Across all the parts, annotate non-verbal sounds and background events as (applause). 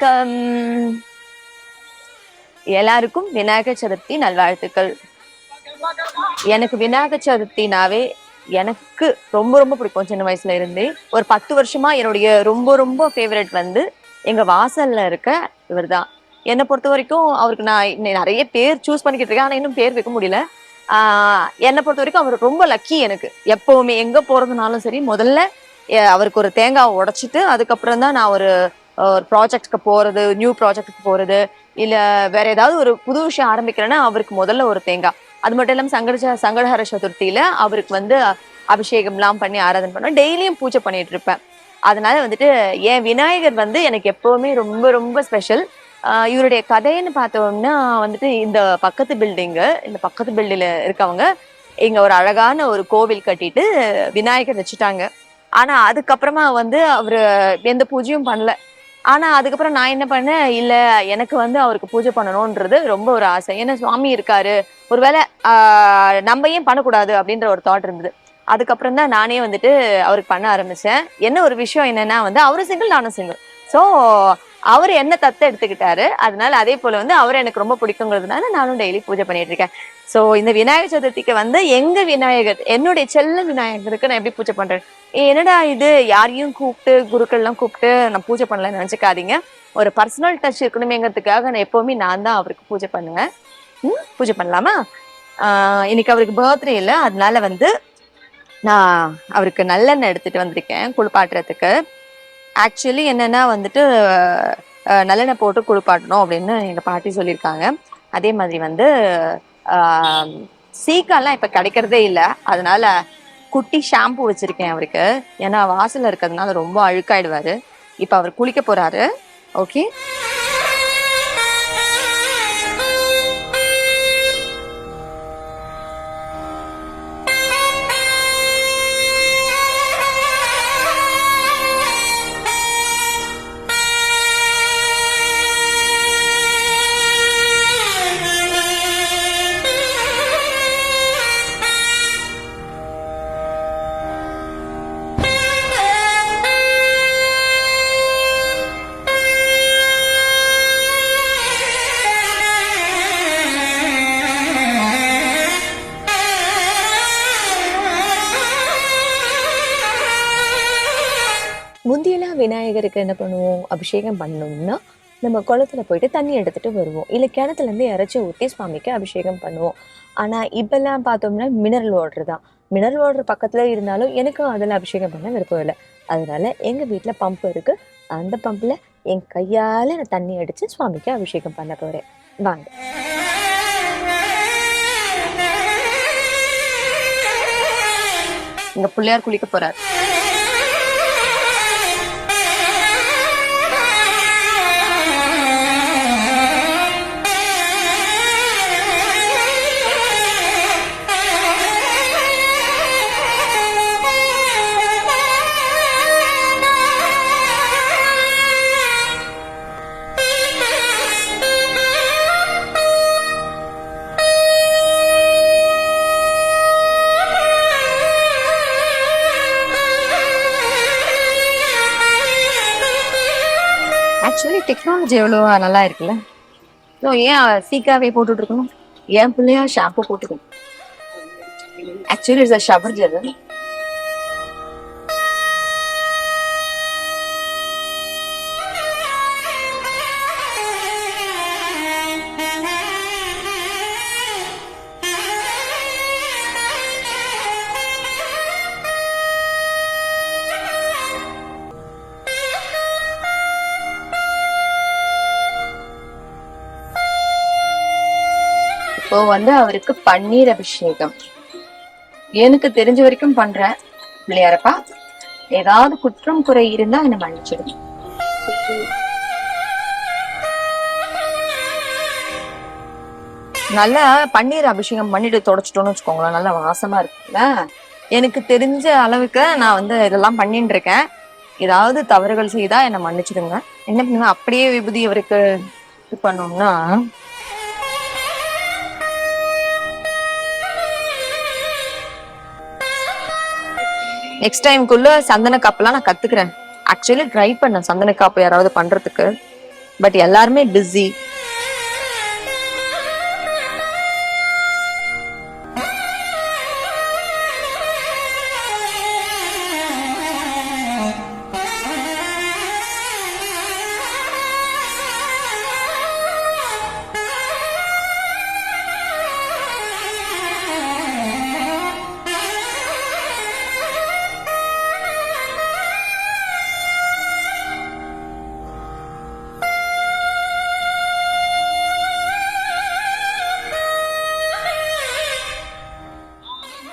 வணக்கம். எல்லாருக்கும் விநாயகர் சதுர்த்தி நல்வாழ்த்துக்கள். எனக்கு விநாயகர் சதுர்த்தினாவே எனக்கு ரொம்ப ரொம்ப பிடிக்கும் சின்ன வயசுல இருந்தே. ஒரு பத்து வருஷமா என்னுடைய ரொம்ப ரொம்ப ஃபேவரட் வந்து எங்க வாசல்ல இருக்க இவர்தான். என்னை பொறுத்த வரைக்கும் அவருக்கு நான் நிறைய பேர் சூஸ் பண்ணிக்கிட்டு இருக்கேன் ஆனா இன்னும் பேர் வைக்க முடியல. ஆஹ் என்னை பொறுத்த வரைக்கும் அவர் ரொம்ப லக்கி எனக்கு. எப்பவுமே எங்க போறதுனாலும் சரி முதல்ல அவருக்கு ஒரு தேங்காவை உடைச்சிட்டு அதுக்கப்புறம் தான் நான் ஒரு ஒரு ப்ராஜெக்ட்க்கு போறது நியூ ப்ராஜெக்ட்டுக்கு போறது இல்ல வேற ஏதாவது ஒரு புது விஷயம் ஆரம்பிக்கிறேன்னா அவருக்கு முதல்ல ஒரு தேங்காய். அது மட்டும் இல்லாம சங்கட சங்கடஹர சதுர்த்தியில அவருக்கு வந்து அபிஷேகம்லாம் பண்ணி ஆராதனை பண்ணுவேன். டெய்லியும் பூஜை பண்ணிட்டு இருப்பேன். அதனால வந்துட்டு என் விநாயகர் வந்து எனக்கு எப்பவுமே ரொம்ப ரொம்ப ஸ்பெஷல் இவருடைய கதைன்னு பார்த்தோம்னா வந்துட்டு இந்த பக்கத்து பில்டிங்கு இந்த பக்கத்து பில்டிங்ல இருக்கவங்க இங்க ஒரு அழகான ஒரு கோவில் கட்டிட்டு விநாயகர் வச்சுட்டாங்க. ஆனா அதுக்கப்புறமா வந்து அவரு எந்த பூஜையும் பண்ணல. ஆனால் அதுக்கப்புறம் நான் என்ன பண்ணேன்? இல்லை எனக்கு வந்து அவருக்கு பூஜை பண்ணணுன்றது ரொம்ப ஒரு ஆசை. ஏன்னா சுவாமி இருக்காரு. ஒருவேளை நம்ம ஏன் பண்ணக்கூடாது அப்படின்ற ஒரு தாட் இருந்தது. அதுக்கப்புறம் தான் நானே வந்துட்டு அவருக்கு பண்ண ஆரம்பித்தேன் என்ன ஒரு விஷயம் என்னென்னா வந்து அவரும் சிங்கிள் நானும் சிங்கிள் ஸோ அவர் என்ன தத்தை எடுத்துக்கிட்டாரு அதனால அதே போல வந்து அவர் எனக்கு ரொம்ப பிடிக்குங்கிறதுனால நானும் டெய்லி பூஜை பண்ணிட்டு இருக்கேன். ஸோ இந்த விநாயகர் சதுர்த்திக்கு வந்து எங்க விநாயகர் என்னுடைய செல்ல விநாயகருக்கு நான் எப்படி பூஜை பண்றேன் என்னடா இது? யாரையும் கூப்பிட்டு குருக்கள்லாம் கூப்பிட்டு நான் பூஜை பண்ணலன்னு நினைச்சுக்காதீங்க. ஒரு பர்சனல் டச் இருக்கணுமேங்கிறதுக்காக நான் எப்பவுமே நான் தான் அவருக்கு பூஜை பண்ணுவேன். ம் பூஜை பண்ணலாமா? இன்னைக்கு அவருக்கு பர்த்டே இல்லை அதனால வந்து நான் அவருக்கு நல்லெண்ணெய் எடுத்துட்டு வந்திருக்கேன் குளிப்பாட்டுறதுக்கு. ஆக்சுவலி என்னன்னா வந்துட்டு நல்லெண்ணெய் போட்டு குளிப்பாட்டணும் அப்படின்னு எங்கள் பாட்டி சொல்லியிருக்காங்க. அதே மாதிரி வந்து சீக்கெல்லாம் இப்போ கிடைக்கிறதே இல்லை. அதனால குட்டி ஷாம்பு வச்சிருக்கேன் அவருக்கு. ஏன்னா வாசலில் இருக்கிறதுனால ரொம்ப அழுக்காயிடுவாரு. இப்போ அவர் குளிக்க போகிறாரு ஓகே? முந்தியெல்லாம் என்ன பண்ணுவோம்? அபிஷேகம் பண்ணோம்னா நம்ம குளத்துல போயிட்டு தண்ணி எடுத்துட்டு வருவோம். இல்லை கிணத்துல இருந்து இறைச்சி ஊற்றி சுவாமிக்கு அபிஷேகம் பண்ணுவோம். ஆனா இப்பெல்லாம் பார்த்தோம்னா மினரல் வாட்டர் தான். மினரல் வாட்டர் பக்கத்துல இருந்தாலும் எனக்கும் அதில் அபிஷேகம் பண்ண விருப்பம் இல்லை. அதனால எங்க வீட்டில் பம்ப் இருக்கு. அந்த பம்ப்ல என் கையால நான் தண்ணி அடிச்சு சுவாமிக்கு அபிஷேகம் பண்ண போகிறேன் வாங்க. இங்க பிள்ளையார் குளிக்க போகிறார் டெக்னாலஜி எவ்வளோ நல்லா இருக்குல்ல? ஸோ ஏன் சீக்காவே போட்டுட்டு இருக்கணும்? என் பிள்ளையா ஷாம்பு போட்டுக்கணும்? Actually it's a shower gel இப்போ வந்து அவருக்கு பன்னீர் அபிஷேகம். எனக்கு தெரிஞ்ச வரைக்கும் பண்றேன் பிள்ளையாரப்பா. ஏதாவது குற்றம் குறை இருந்தா என்ன மன்னிச்சிடும் நல்லா பன்னீர் அபிஷேகம் பண்ணிட்டு தொடச்சிட்டோம்னு வச்சுக்கோங்களேன் நல்லா வாசமா இருக்குல்ல. எனக்கு தெரிஞ்ச அளவுக்கு நான் வந்து இதெல்லாம் பண்ணிட்டு இருக்கேன். ஏதாவது தவறுகள் செய்தா என்னை மன்னிச்சிடுங்க. என்ன பண்ணுங்க? அப்படியே விபூதி அவருக்கு இது பண்ணோம்னா நெக்ஸ்ட் டைம்குள்ள சந்தன காப்பெல்லாம் நான் கத்துக்கிறேன். ஆக்சுவலி ட்ரை பண்ணேன் சந்தன காப்பு யாராவது பண்றதுக்கு. பட் எல்லாருமே பிஸி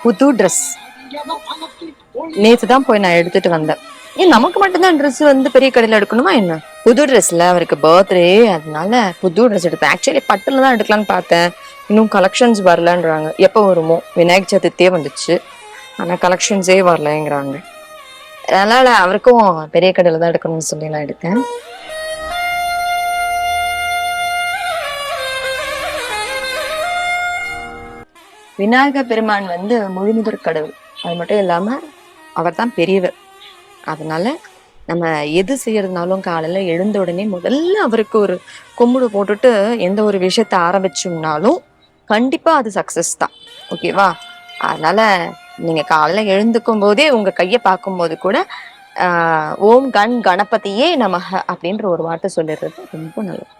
புது ட்ரெஸ் நேற்று தான் போய் நான் எடுத்துட்டு வந்தேன். ஏன் நமக்கு மட்டும்தான் ட்ரெஸ் வந்து பெரிய கடையில் எடுக்கணுமா என்ன? புது ட்ரெஸ்ல அவருக்கு பர்த்டே அதனால புது ட்ரெஸ் எடுத்தேன். ஆக்சுவலி பட்டில் தான் எடுக்கலான்னு பார்த்தேன். இன்னும் கலெக்ஷன்ஸ் வரலன்றாங்க. எப்போ வருமோ? விநாயகர் சதுர்த்தியே வந்துச்சு. ஆனால் கலெக்ஷன்ஸே வரலங்கிறாங்க. அதனால அவருக்கும் பெரிய கடையில் தான் எடுக்கணும்னு சொல்லி நான் எடுத்தேன். விநாயக பெருமான் வந்து முழுமுதற் கடவுள். அது மட்டும் இல்லாம அவர் தான் பெரியவர். அதனால நம்ம எது செய்யறதுனாலும் காலையில எழுந்த உடனே முதல்ல அவருக்கு ஒரு கும்பிடு போட்டுட்டு எந்த ஒரு விஷயத்த ஆரம்பிச்சோம்னாலும் கண்டிப்பா அது சக்சஸ் தான். ஓகேவா அதனால நீங்க காலையில எழுந்துக்கும் போதே உங்க கையை பார்க்கும்போது கூட ஓம் கண் கணபதியே நமக அப்படின்ற ஒரு வார்த்தை சொல்லிடுறது ரொம்ப நல்லது.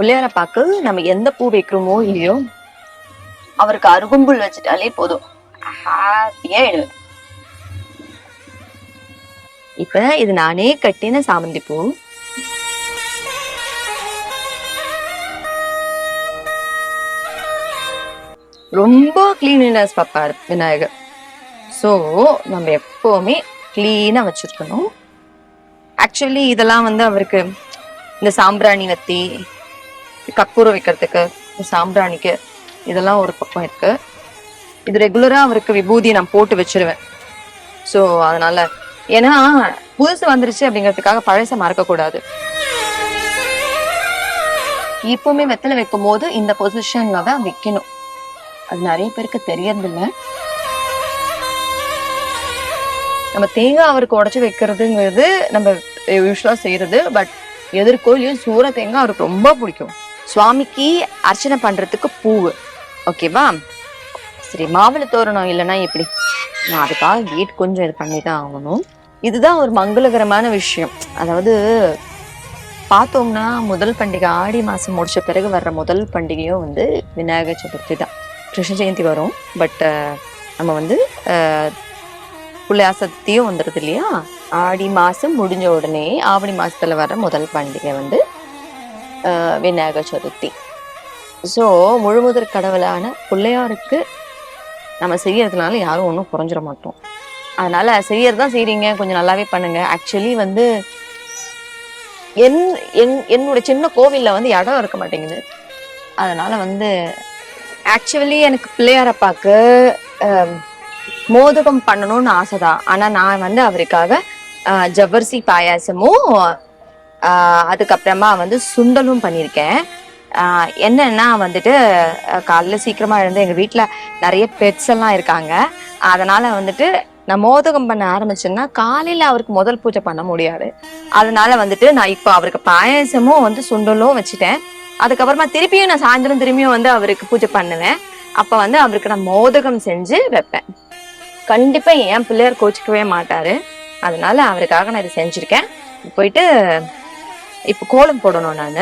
பிள்ளையார பாக்கு நம்ம எந்த பூ வைக்கிறோமோ இல்லையோ அவருக்கு அருகும்புல் வச்சுட்டாலே போதும். ஹாப்பியா எழுவேன் இப்ப இது நானே கட்டின சாமந்தி பூ. ரொம்ப கிளீனினஸ் பாப்பாரு விநாயகர். ஸோ நம்ம எப்பவுமே கிளீனா வச்சிருக்கணும். ஆக்சுவலி இதெல்லாம் வந்து அவருக்கு இந்த சாம்பிராணி வத்தி கற்பூரம் வைக்கிறதுக்கு சாம்பிராணிக்கு இதெல்லாம் ஒரு பக்கம் இருக்கு. இது ரெகுலராக அவருக்கு விபூதி நான் போட்டு வச்சிருவேன். ஸோ அதனால ஏன்னா புதுசு வந்துருச்சு அப்படிங்கிறதுக்காக பழச மறக்கக்கூடாது. இப்போவுமே இப்பவுமே வெத்தலை வைக்கும் போது இந்த பொசிஷன்ல தான் வைக்கணும். அது நிறைய பேருக்கு தெரியறதில்ல. நம்ம தேங்காய் அவருக்கு உடச்சி வைக்கிறதுங்கிறது நம்ம eh, யூஸ்வலாக செய்யறது. பட் எதிர்கோயிலையும் சூற தேங்காய் அவருக்கு ரொம்ப பிடிக்கும். சுவாமிக்கு அர்ச்சனை பண்றதுக்கு பூவு. ஓகேவா? சரி மாவிளை தோரணம் இல்லைன்னா எப்படி? நான் அதுக்காக வீட் கொஞ்சம் இது பண்ணி தான் ஆகணும். இதுதான் ஒரு மங்களகரமான விஷயம். அதாவது பார்த்தோம்னா முதல் பண்டிகை ஆடி மாதம் முடிச்ச பிறகு வர்ற முதல் பண்டிகையும் வந்து விநாயகர் சதுர்த்தி தான். கிருஷ்ண ஜெயந்தி வரும். பட் நம்ம வந்து அஹ், வந்துடுது இல்லையா? ஆடி மாதம் முடிஞ்ச உடனே ஆவணி மாதத்தில் வர முதல் பண்டிகை வந்து விநாயகர் சதுர்த்தி. ஸோ முழுமுதற் கடவுளான பிள்ளையாருக்கு நம்ம செய்யறதுனால யாரும் ஒன்றும் குறைஞ்சிட மாட்டோம். அதனால செய்யறது தான் செய்கிறீங்க கொஞ்சம் நல்லாவே பண்ணுங்க. ஆக்சுவலி வந்து என் என் என்னோட சின்ன கோவில்ல வந்து இடம் இருக்க மாட்டேங்குது. அதனால வந்து ஆக்சுவலி எனக்கு பிள்ளையாரப்பாக்கு மோதகம் பண்ணணும்னு ஆசை தான் ஆனால் நான் வந்து அவருக்காக ஜவ்வரிசி பாயாசமும் அதுக்கப்புறமா வந்து சுண்டலும் பண்ணியிருக்கேன். என்னன்னா வந்துட்டு காலைல சீக்கிரமா எழுந்து எங்க வீட்டுல நிறைய பெட்ஸ் எல்லாம் இருக்காங்க. அதனால வந்துட்டு நான் மோதகம் பண்ண ஆரம்பிச்சேன்னா காலையில அவருக்கு முதல் பூஜை பண்ண முடியாது. அதனால வந்துட்டு நான் இப்போ அவருக்கு பாயாசமும் வந்து சுண்டலும் வச்சுட்டேன். அதுக்கப்புறமா திருப்பியும் நான் சாயந்தரம் திரும்பியும் வந்து அவருக்கு பூஜை பண்ணுவேன். அப்ப வந்து அவருக்கு நான் மோதகம் செஞ்சு வைப்பேன். கண்டிப்பா என் பிள்ளையார் கோச்சிக்கவே மாட்டாரு. அதனால அவருக்காக நான் இதை செஞ்சிருக்கேன். போயிட்டு இப்போ கோலம் போடணும் நான்.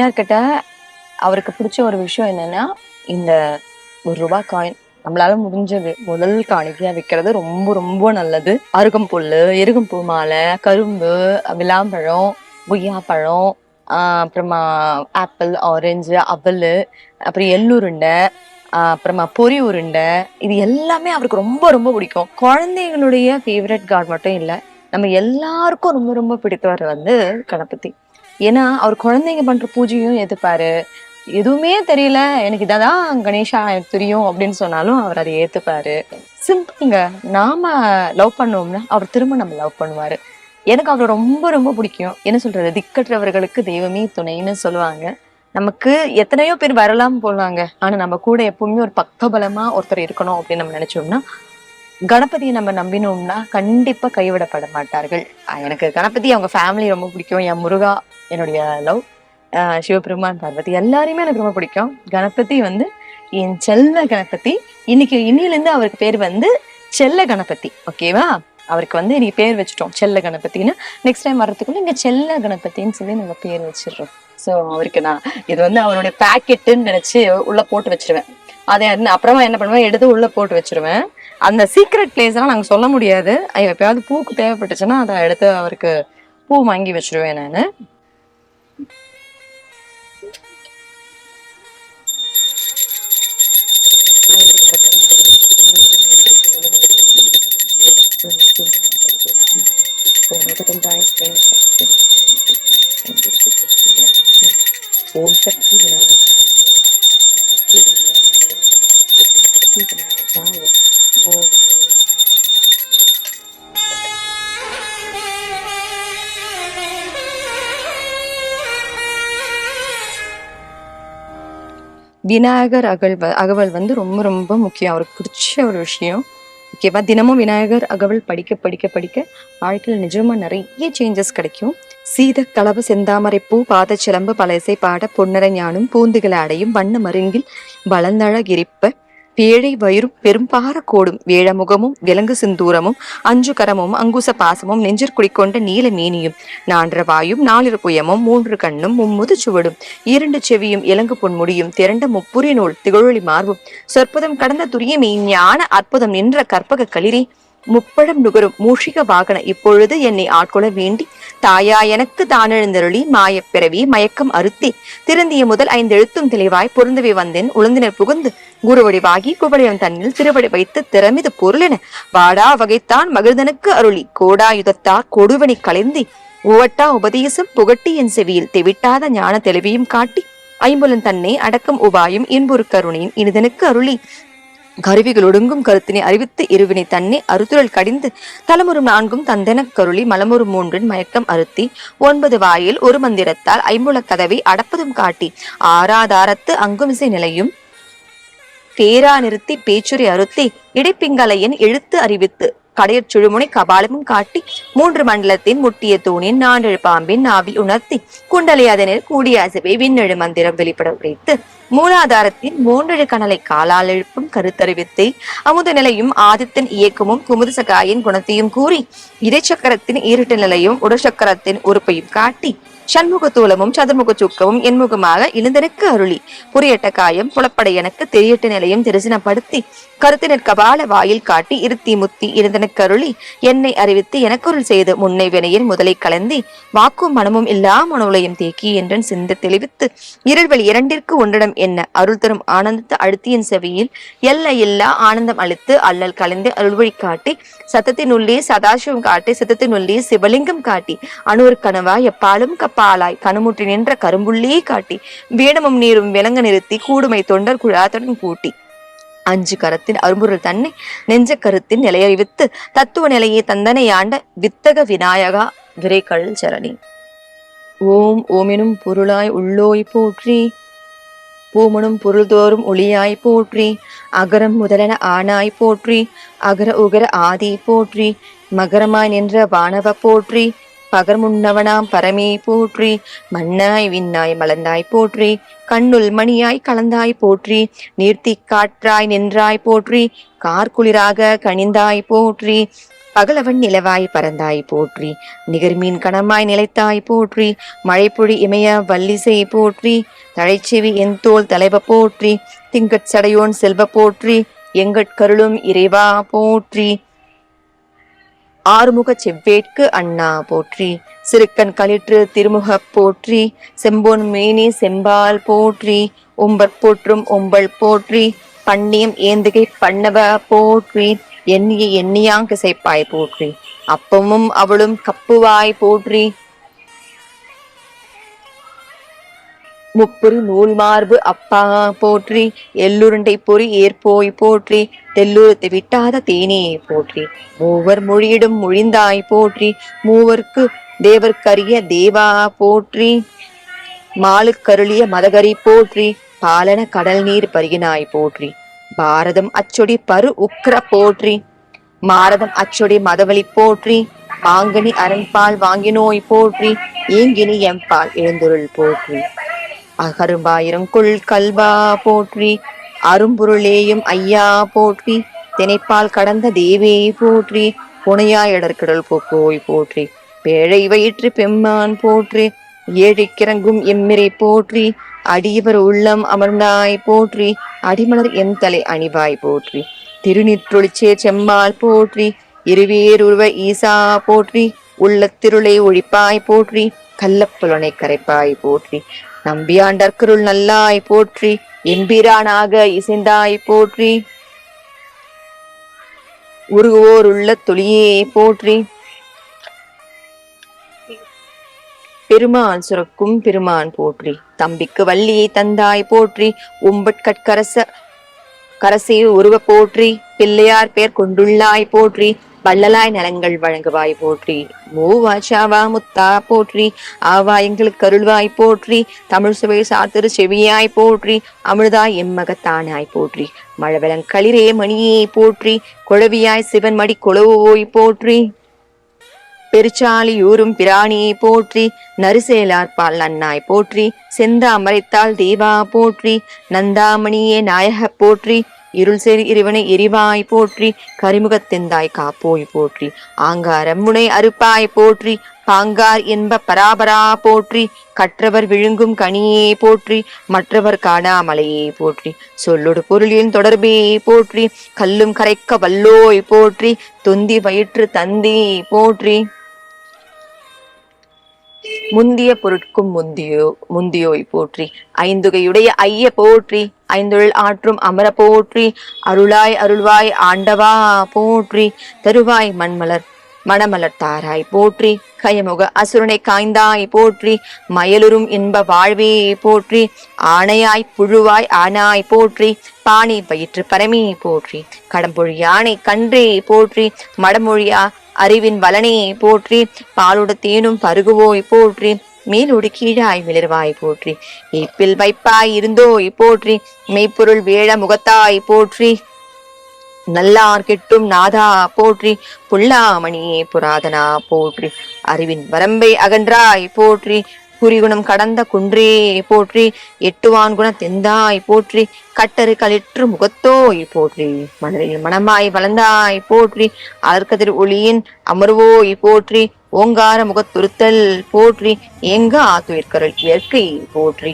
பிள்ளையார்கிட்ட அவருக்கு பிடிச்ச ஒரு விஷயம் என்னன்னா இந்த ஒரு ரூபாய் காயின் நம்மளால முடிஞ்சது முதல் காணிக்கையா விற்கிறது ரொம்ப ரொம்ப நல்லது. அருகம்புல்லு எருகம்பூ மாலை கரும்பு விளாம்பழம் கொய்யாப்பழம் அப்புறமா ஆப்பிள் ஆரஞ்சு அவல் அப்புறம் எள்ளுருண்டை அப்புறமா பொரி உருண்டை இது எல்லாமே அவருக்கு ரொம்ப ரொம்ப பிடிக்கும். குழந்தைங்களுடைய ஃபேவரட் கார்டு மட்டும் இல்லை நம்ம எல்லாருக்கும் ரொம்ப ரொம்ப பிடித்தவர் வந்து கணபதி. ஏன்னா அவர் குழந்தைங்க பண்ற பூஜையும் ஏத்துப்பாரு. எதுவுமே தெரியல எனக்கு இதான் கணேஷா எனக்கு தெரியும் அப்படின்னு சொன்னாலும் அவர் அதை ஏத்துப்பாரு. சிம்பிளுங்க நாம லவ் பண்ணோம்னா அவர் திரும்ப நம்ம லவ் பண்ணுவாரு. எனக்கு அவரை ரொம்ப ரொம்ப பிடிக்கும். என்ன சொல்றது திக்கற்றவர்களுக்கு தெய்வமே துணைன்னு சொல்லுவாங்க. நமக்கு எத்தனையோ பேர் வரலாம் போடுவாங்க ஆனா நம்ம கூட எப்பவுமே ஒரு பக்கபலமா ஒருத்தர் இருக்கணும் அப்படின்னு நம்ம நினைச்சோம்னா கணபதியை நம்ம நம்பினோம்னா கண்டிப்பா கைவிடப்பட மாட்டார்கள். எனக்கு கணபதி அவங்க ஃபேமிலி ரொம்ப பிடிக்கும். என் முருகா என்னுடைய லவ் சிவபெருமான் பார்வதி எல்லாரையுமே எனக்கு ரொம்ப பிடிக்கும். கணபதி வந்து என் செல்ல கணபதி. இன்னைக்கு இன்னிலிருந்து அவருக்கு பேர் வந்து செல்ல கணபதி ஓகேவா அவருக்கு வந்து இன்னைக்கு பேர் வச்சுட்டோம் செல்ல கணபதின்னு. நெக்ஸ்ட் டைம் வர்றதுக்குள்ள இங்க செல்ல கணபதின்னு சொல்லி நாங்க பேர் வச்சிடுறோம். ஸோ அவருக்கு நான் இது வந்து அவனுடைய பேக்கெட்டுன்னு நினைச்சு உள்ள போட்டு வச்சிருவேன். அதை அப்புறமா என்ன பண்ணுவேன் எடுத்து உள்ள போட்டு வச்சிருவேன். அந்த சீக்ரெட் பிளேஸ்லாம் எல்லாம் சொல்ல முடியாது. எப்பயாவது பூக்கு தேவைப்பட்டுச்சுன்னா அதை எடுத்து அவருக்கு பூ வாங்கி வச்சிருவேன் நான். ஓம் சக்தி சக்தி ஓம் விநாயகர் அகழ்வ அகவல் வந்து ரொம்ப ரொம்ப முக்கியம். அவருக்கு பிடிச்ச ஒரு விஷயம். ஓகேவா? தினமும் விநாயகர் அகவல் படிக்க படிக்க படிக்க வாழ்க்கையில் நிஜமா நிறைய சேஞ்சஸ் கிடைக்கும். சீத கலவு செந்தாமரை பூ பாதச்சிலம்பு பழசை பாட பொன்னர ஞானும் பூந்துகளை அடையும் வண்ண மருங்கில் வளர்ந்தழகிரிப்ப பேழை வயிறும் பெரும்பார கோடும் வேழமுகமும் விலங்கு சிந்தூரமும் அஞ்சு கரமும் அங்குச பாசமும் நெஞ்சிற் குடிக்கொண்ட நீல மேனியும் நான்ற வாயும் நாலிரு புயமும் மூன்று கண்ணும் மும்முது சுவடும் இரண்டு செவியும் இலங்கு பொன்முடியும் திரண்ட முப்புரி நூல் திகழொளி மார்பும் சொற்பதம் கடந்த துரியமே ஞான அற்புதம் நின்ற கற்பக களிரே முப்பழம் நுகரும் மூஷிக வாகன இப்பொழுது என்னை ஆட்கொள்ள வேண்டி தாயா எனக்கு தானெழுந்தருளி மாயப் பிறவி மயக்கம் அறுத்தி திருந்திய முதல் ஐந்து எழுத்தும் தெளிவாய் பொருந்தவே வந்தேன் உளுந்தினர் புகுந்து குருவடிவாகி குவளையம் தன்னில் திருவடி வைத்து திறமிது பொருளென வாடா வகைத்தான் மகிழ்ந்தனுக்கு அருளி. கோடாயுதத்தார் கொடுவனி கலைந்தி உவட்டா உபதேசம் புகட்டி என் செவியில் தெவிட்டாத ஞான தெளிவையும் காட்டி ஐம்புலன் தன்னை அடக்கம் உபாயும் இன்புறு கருணையும் இனிதனுக்கு அருளி. கருவிகள் ஒடுங்கும் கருத்தினை அறிவித்து இருவினை தன்னை அறுத்துரல் கடிந்து தலமுறும் நான்கும் தந்தெனக் கருளி மலமுறும் மூன்றின் மயக்கம் அறுத்தி ஒன்பது வாயில் ஒரு மந்திரத்தால் ஐம்புல கதவை அடப்பதும் காட்டி ஆறாதாரத்து அங்குமிசை நிலையும் பேரா நிறுத்தி பேச்சுரை அறுத்தி இடைப்பிங்கலையன் எழுத்து அறிவித்து கடையற் சுழுமுனை கபாலமும் காட்டி மூன்று மண்டலத்தின் முட்டிய தூணின் நான்கு பாம்பின் நாவில் உணர்த்தி குண்டலை அதனில் கூடிய அசைவை விண்ணெழு மந்திரம் வெளிப்பட உரைத்து மூலாதாரத்தின் மூன்றெழு கணலை காலால் எழுப்பும் கருத்தறிவித்தை அமுத நிலையும் ஆதித்தன் இயக்கமும் குமுதசகாயின் குணத்தையும் கூறி இடைச்சக்கரத்தின் ஈரட்டு நிலையும் உடச்சக்கரத்தின் உறுப்பையும் காட்டி சண்முக தூலமும் சதுர்முக சுக்கமும் என்முகமாக இழுந்தனுக்கு அருளி. புரியட்ட காயம் புலப்படை எனக்கு தெரியட்ட நிலையும் திருசினப்படுத்தி கருத்தினர் கபால வாயில் காட்டி இருத்தி முத்தி இருந்தனுக்கு அருளி. என்னை அறிவித்து எனக்குருள் செய்து முன்னை வினையின் முதலை கலந்தி வாக்கும் மனமும் இல்லா மனோலையும் தேக்கி என்றன் சிந்த தெளிவித்து இருள்வெளி இரண்டிற்கு ஒன்றிடம் என்ன அருள் தரும் ஆனந்தத்து அழுத்தியின் செவியில் எல்லை இல்லா ஆனந்தம் அளித்து அல்லல் கலந்து அருள்வழி காட்டி சத்தத்தின் உள்ளே சதாசிவம் காட்டி சித்தத்தின் உள்ளே சிவலிங்கம் காட்டி அணுவர் கனவா எப்பாலும் கப்ப பாலாய் கணுமுற்றி நின்ற கரும்புள்ளே காட்டி வேடமும் நீரும் விலங்க நிறுத்தி கூடுமை தொண்டர் குழாத்துடன் கூட்டி அஞ்சு கரத்தின் அரும்பொருள் தன்னை நெஞ்ச கருத்தின் நிலையறிவித்து தத்துவ நிலையை தந்தனையாண்ட வித்தக விநாயகா விரைக்கடல் சரணி. ஓம் ஓமெனும் பொருளாய் உள்ளோய் போற்றி பூமனும் பொருள்தோறும் ஒளியாய் போற்றி அகரம் முதலென ஆனாய் போற்றி அகர உகர ஆதி போற்றி மகரமாய் நின்ற வானவ போற்றி பகர்முன்னவனாம் பரமே போற்றி மண்ணாய் விண்ணாய் மலர்ந்தாய் போற்றி கண்ணுள் மணியாய் கலந்தாய் போற்றி நீர்த்தி காற்றாய் நின்றாய் போற்றி கார்குளிராக கனிந்தாய் போற்றி பகலவன் நிலவாய் பறந்தாய் போற்றி நிகர்மீன் கணமாய் நிலைத்தாய் போற்றி மழைப்பொழி இமய வல்லிசை போற்றி தழைச்செவி என் தோல் தலைவ போற்றி திங்கட் சடையோன் செல்வ போற்றி எங்கட்கருளும் இறைவா போற்றி ஆறுமுகச் செவ்வேட்கு அண்ணா போற்றி. சிறுக்கன் களிற்று திருமுகப் போற்றி. செம்பொன் மேனி செம்பால் போற்றி. உம்பற் போற்றும் உம்பல் போற்றி. பண்ணியம் ஏந்துகை பண்ணவ போற்றி. எண்ணிய எண்ணியாங் கிசைப்பாய் போற்றி. அப்பமும் அவளும் கப்புவாய் போற்றி. முப்புரி நூல் மார்பு அப்பா போற்றி எள்ளுருண்டை பொறி ஏற்போய் போற்றி தெல்லுரத்தை விட்டாத தேனே போற்றி. மூவர் மொழியிடும் மொழிந்தாய் போற்றி மூவர்க்கு தேவர்க்கரிய தேவா போற்றி. மாலுக்கருளிய மதகரி போற்றி பாலன கடல் நீர் பருகினாய் போற்றி. பாரதம் அச்சொடி பரு உக்ர போற்றி மாரதம் அச்சொடி மதவழி போற்றி. மாங்கனி அரண்பால் வாங்கினோய் போற்றி ஏங்கினி எம்பால் எழுந்தொருள் போற்றி. அகரும்பாயிரம் கொள் கல்வா போற்றி அரும்பொருளேயும் ஐயா போற்றி தினைப்பால் கடந்த தேவே போற்றி புனையாயடற்கடல் போக்கோய் போற்றி பேழை வயிற்று பெம்மான் போற்றி ஏழைக்கிறங்கும் எம்மிரை போற்றி அடியவர் உள்ளம் அமர்ந்தாய் போற்றி அடிமலர் எம் தலை அணிவாய் போற்றி திருநிற்றொழிச்சே செம்மாள் போற்றி இருவேருருவ ஈசா போற்றி உள்ளத்திருளை ஒழிப்பாய் போற்றி கள்ளப்புலனை கரைப்பாய் போற்றி நம்பியாண்டற்கருள் நல்லாய் போற்றி எம்பிரானாக இசைந்தாய் போற்றி. உருகுவோர் உள்ள தொழியே போற்றி. பெருமான் சுரக்கும் பெருமான் போற்றி. தம்பிக்கு வள்ளியை தந்தாய் போற்றி. உம்பட்கட்கரச கரசே உருவ போற்றி. பிள்ளையார் பேர் கொண்டுள்ளாய் போற்றி. வள்ளலாய் நலங்கள் வழங்குவாய் போற்றி. மூவாச்சாவா முத்தா போற்றி. ஆவா எங்களுக்கு அருள்வாய் போற்றி. தமிழ் சுவை சாத்திரு செவியாய் போற்றி. அமிர்தா எம்மகத்தானாய் போற்றி. மழவெளங் களிரே மணியே போற்றி. குழவியாய் சிவன் மடி கொளவோய் போற்றி. பெருச்சாலியூரும் பிராணியை போற்றி. நரிசேலார்பால் நன்னாய் போற்றி. செந்தா அமரைத்தாள் தேவா போற்றி. நந்தாமணியே நாயக போற்றி. இருள் செறி இறைவனை எரிவாய் போற்றி கரிமுகத்தெந்தாய் காப்போய் போற்றி. ஆங்காரம் முனை அறுப்பாய் போற்றி பாங்கார் என்ப பராபரா போற்றி. கற்றவர் விழுங்கும் கனியே போற்றி மற்றவர் காணாமலையே போற்றி. சொல்லொடு பொருளின் தொடர்பே போற்றி கல்லும் கரைக்க வல்லோய் போற்றி தொந்தி வயிற்று தந்தி போற்றி. முந்திய பொருட்கும் முந்தியோ முந்தியோய் போற்றி. ஐந்துகையுடைய ஐய போற்றி. ஐந்தொழில் ஆற்றும் அமர போற்றி. அருளாய் அருள்வாய் ஆண்டவா போற்றி. தருவாய் மண்மலர் மணமலர்த்தாராய் போற்றி. கயமுக அசுரனை காய்ந்தாய் போற்றி. மயலுறும் இன்ப வாழ்வே போற்றி. ஆணையாய் புழுவாய் ஆனாய் போற்றி. பாணி பயிற்று பரமே போற்றி. கடம்பொழி யானை கன்றே போற்றி. மடமொழியா அறிவின் வலனையை போற்றி பாலுட தேனும் பருகுவோய் போற்றி மேலோடு கீழாய் மிளர்வாய் போற்றி. இப்பில் வைப்பாய் இருந்தோய் போற்றி மெய்ப்பொருள் வேழ முகத்தாய் போற்றி. நல்லார் கெட்டும் நாதா போற்றி புல்லாமணியே புராதனா போற்றி. அறிவின் வரம்பை அகன்றாய் போற்றி குறிகுணம் கடந்த குன்றே போற்றி எட்டுவான் குண தெந்தாய் போற்றி கட்டரு களிற்று முகத்தோய் போற்றி மனதில் மனமாய் வளர்ந்தாய் போற்றி அலர்கதிர் ஒளியின் அமர்வோய் போற்றி ஓங்கார முகத்துருத்தல் போற்றி எங்க ஆத்துயிர்கருள் இயற்கை போற்றி.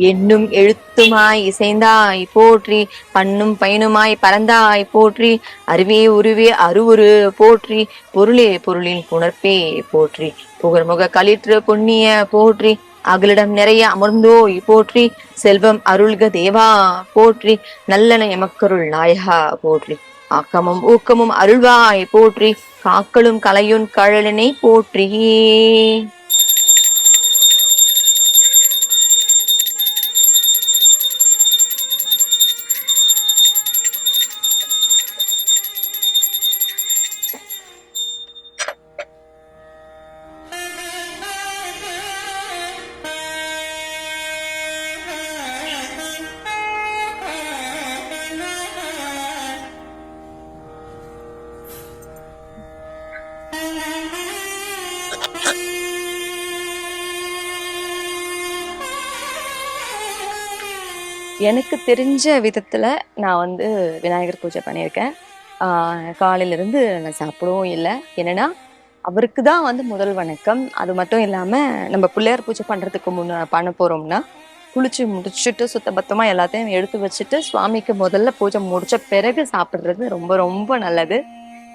என்னும் எழுத்துமாய் இசைந்தாய் போற்றி பண்ணும் பயனுமாய் பறந்தாய் போற்றி அருவே உருவே அருவுரு போற்றி பொருளே பொருளின் புணர்ப்பே போற்றி புகழ்முக களிற்று புண்ணிய போற்றி அகலிடம் நிறைய அமர்ந்தோய் போற்றி செல்வம் அருள்க தேவா போற்றி நல்லன எமக்கருள் நாயகா போற்றி ஆக்கமும் ஊக்கமும் அருள்வாய் போற்றி காக்களும் கலையுன் கழலனை போற்றியே. (laughs) எனக்கு தெரிஞ்ச விதத்தில் நான் வந்து விநாயகர் பூஜை பண்ணியிருக்கேன். காலையிலேருந்து காலையில இருந்து நான் சாப்பிடவும் இல்லை. என்னன்னா அவருக்கு தான் வந்து முதல் வணக்கம். அது மட்டும் இல்லாமல் நம்ம பிள்ளையார் பூஜை பண்ணுறதுக்கு முன்ன பண்ண போகிறோம்னா குளிச்சு முடிச்சுட்டு சுத்தபத்தமாக எல்லாத்தையும் எடுத்து வச்சுட்டு சுவாமிக்கு முதல்ல பூஜை முடித்த பிறகு சாப்பிட்றது ரொம்ப ரொம்ப நல்லது.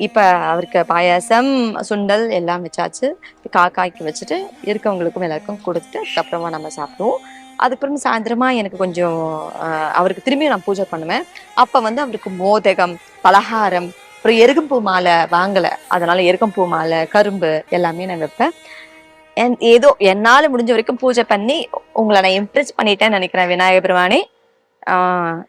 இப்போ அவருக்கு பாயாசம் சுண்டல் எல்லாம் வச்சாச்சு. காக்காய்க்கு வச்சுட்டு இருக்கவங்களுக்கும் எல்லாருக்கும் கொடுத்துட்டு அதுக்கப்புறமா நம்ம சாப்பிடுவோம். அதுக்கப்புறம் சாயந்தரமா எனக்கு கொஞ்சம் அவருக்கு திரும்பியும் நான் பூஜை பண்ணுவேன். அப்போ வந்து அவருக்கு மோதகம் பலகாரம் அப்புறம் எருகம்பூ மாலை வாங்கலை. அதனால எருகம்பூ மாலை கரும்பு எல்லாமே நான் வைப்பேன். என் ஏதோ என்னால் முடிஞ்ச வரைக்கும் பூஜை பண்ணி உங்களை நான் இம்ப்ரெஸ் பண்ணிட்டேன்னு நினைக்கிறேன் விநாயகர் பெருமானே.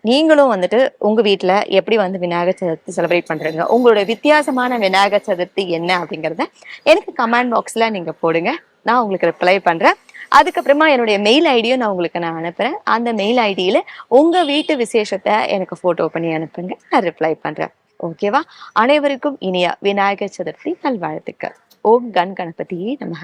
நீங்களும் வந்துட்டு உங்க வீட்டில் எப்படி வந்து விநாயகர் சதுர்த்தி செலிப்ரேட் பண்றீங்க? உங்களோட வித்தியாசமான விநாயகர் சதுர்த்தி என்ன அப்படிங்கறத எனக்கு கமெண்ட் பாக்ஸ்ல நீங்க போடுங்க. நான் உங்களுக்கு ரிப்ளை பண்றேன். அதுக்கப்புறமா என்னுடைய மெயில் ஐடியும் நான் உங்களுக்கு நான் அனுப்புறேன். அந்த மெயில் ஐடியில உங்க வீட்டு விசேஷத்தை எனக்கு போட்டோ பண்ணி அனுப்புங்க. நான் ரிப்ளை பண்றேன். ஓகேவா அனைவருக்கும் இனிய விநாயகர் சதுர்த்தி. நல்வாழ்த்துக்கள். ஓம் கண் கணபதியே நமக.